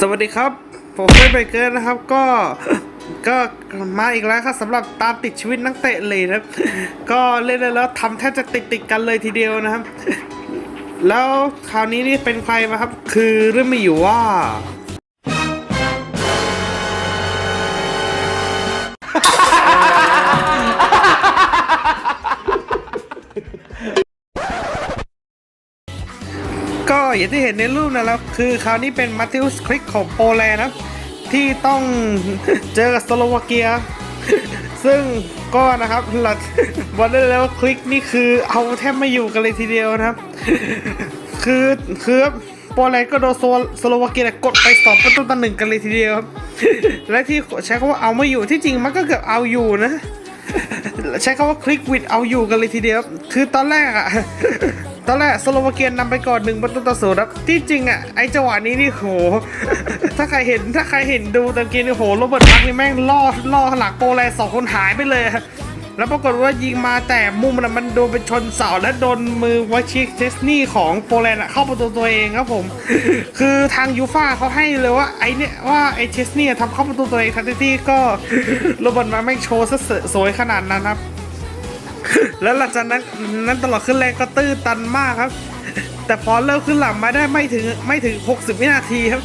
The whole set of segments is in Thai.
สวัสดีครับ ผมเฟรนไปเกินนะครับก็ก็มาอีกแล้วครับสำหรับตามติดชีวิตนักเตะเลยนะครับ ก็เล่นแล้วทำแทบจะติดติดกันเลยทีเดียวนะครับ แล้วคราวนี้นี่เป็นใครมาครับ คือเรื่องมีอยู่ว่า ก็อย่างที่เห็นในรูปนะครับ คือคราวนี้เป็นมาติอุสคลิกของโปแลนด์นะครับ ที่ต้องเจอกับสโลวาเกีย ซึ่งก็นะครับหลักวันได้แล้วคลิกนี่คือเอาแทบไม่อยู่กันเลยทีเดียวนะครับ คือคือโปแลนด์ก็โดนโซสโลวาเกียเนี่ยกดไปสองประตูต่อหนึ่งกันเลยทีเดียวครับ และที่ใช้คำว่าเอาไม่อยู่ที่จริงมันก็เกือบเอาอยู่นะ ใช้คำว่าคลิกวิดเอาอยู่กันเลยทีเดียว คือตอนแรกอะ ตอนแรกสโลวาเกียนำไปก่อนหนึ่งประตูต่อศูนย์ครับที่จริงอะไอจังหวะนี้นี่โห ถ้าใครเห็นถ้าใครเห็นดูตะกี้นี่โหโรเบิร์ตพักนี่แม่งล่อล่อหลังโปแลนด์สองคนหายไปเลย แล้วปรากฏว่ายิงมาแต่มุมมันมันโดนไปชนเสาและโดนมือวชิกเทสนี่ของโปแลนด์เข้าประตูตัวเองครับผม คือทางยูฟ่าเขาให้เลยว่าไอเนี่ยว่าไอเทสนี่ทำเข้าประตูตัวเองทันทีก็โรเบิร์ตมาแม่งโชว์ซะสวยขนาดนั้นครับ แล้วหลังจากนั้นนั้นตลอดขึ้นแรงก็ตื้นตันมากครับ แต่พอเริ่มขึ้นหลังมาได้ไม่ถึงไม่ถึง 60 วินาทีครับ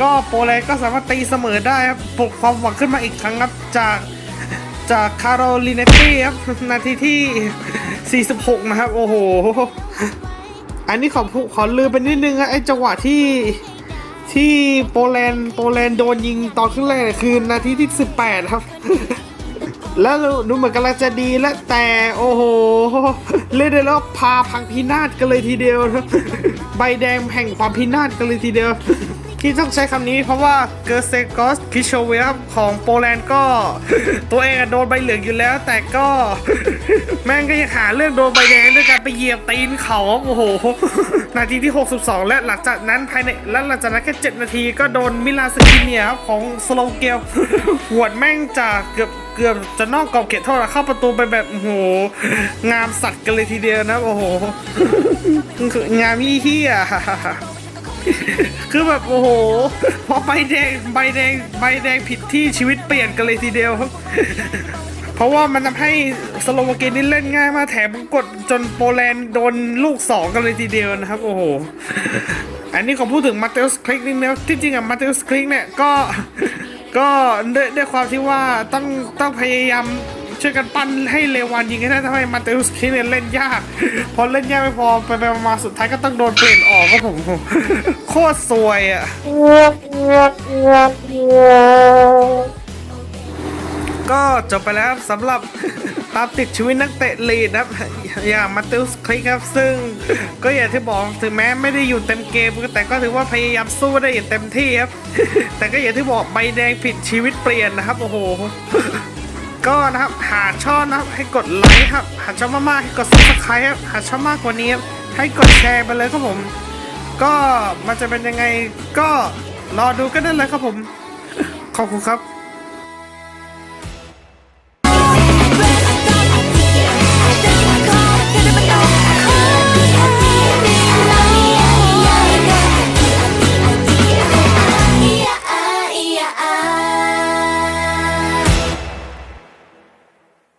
ก็โปแลนด์ก็สามารถตีเสมอได้ครับปลุกความหวังขึ้นมาอีกครั้งครับจากจากคาร์โรลิเนตตี้ครับนาทีที่ 46 นะครับ โอ้โห อันนี้ขอพูขอลืมไปนิดนึงครับไอ้จังหวะที่ที่โปแลนด์โปแลนด์โดนยิงตอนขึ้นแรกคือนาทีที่ 18 ครับ แล้วดูเหมือนกำลังจะดีแล้วแต่โอ้โหเล่นได้แล้วพาพังพินาศกันเลยทีเดียว ใบแดงแห่งความพินาศกันเลยทีเดียว ที่ต้องใช้คำนี้เพราะว่าเกอร์เซกอสคิโชเวฟของโปแลนด์ก็ ตัวเองโดนใบเหลืองอยู่แล้ว แต่ก็ แม่งก็ยังหาเรื่องโดนใบแดงด้วยการไปเหยียบตีนเขาโอ้โห นาทีที่ 62 และหลังจากนั้นภายในและหลังจากนั้นแค่7นาทีก็โดนมิลาสกิเนียครับของสโลเกลหวดแม่งจากเกือบ เกือบจะนอกกรอบเขตโทษอะเข้าประตูไปแบบโอ้โหงามสัตว์กันเลยทีเดียวนะโอ้โหงามยี่ที่อะคือแบบโอ้โหพอใบแดงใบแดงใบแดงผิดที่ชีวิตเปลี่ยนกันเลยทีเดียวครับเพราะว่ามันทำให้สโลวาเกียนี่เล่นง่ายมากแถมกดจนโปแลนด์โดนลูกสองกันเลยทีเดียวนะครับ โอ้โห อันนี้ขอพูดถึงมาเตลสคลิกนิดนึงที่จริงอะมาเตลสคลิกเนี่ยก็ ก็ด้วยด้วยความที่ว่าต้องต้องพยายามช่วยกันปั้นให้เลวันยิงให้ได้ทำให้มาเตลสคิเนี่ยเล่นยาก พอเล่นยากไม่พอไปไปมาสุดท้ายก็ต้องโดนเปลี่ยนออกก็ผมโคตรซวยอะก็จบไปแล้วสำหรับ ตามติดชีวิตนักเตะลีดครับ อย่างมาติลส์คลิกครับ ซึ่งก็อย่างที่บอกถึงแม้ไม่ได้อยู่เต็มเกม แต่ก็ถือว่าพยายามสู้ได้อย่างเต็มที่ครับ แต่ก็อย่างที่บอกใบแดงผิดชีวิตเปลี่ยนนะครับโอ้โหก็นะครับหาช่องนะครับให้กดไลค์ครับ หาช่องมากๆให้กดซับสไครต์ครับหาช่องมากกว่านี้ครับให้กดแชร์ไปเลยครับผม ก็มันจะเป็นยังไงก็รอดูกันได้เลยครับผม ขอบคุณครับ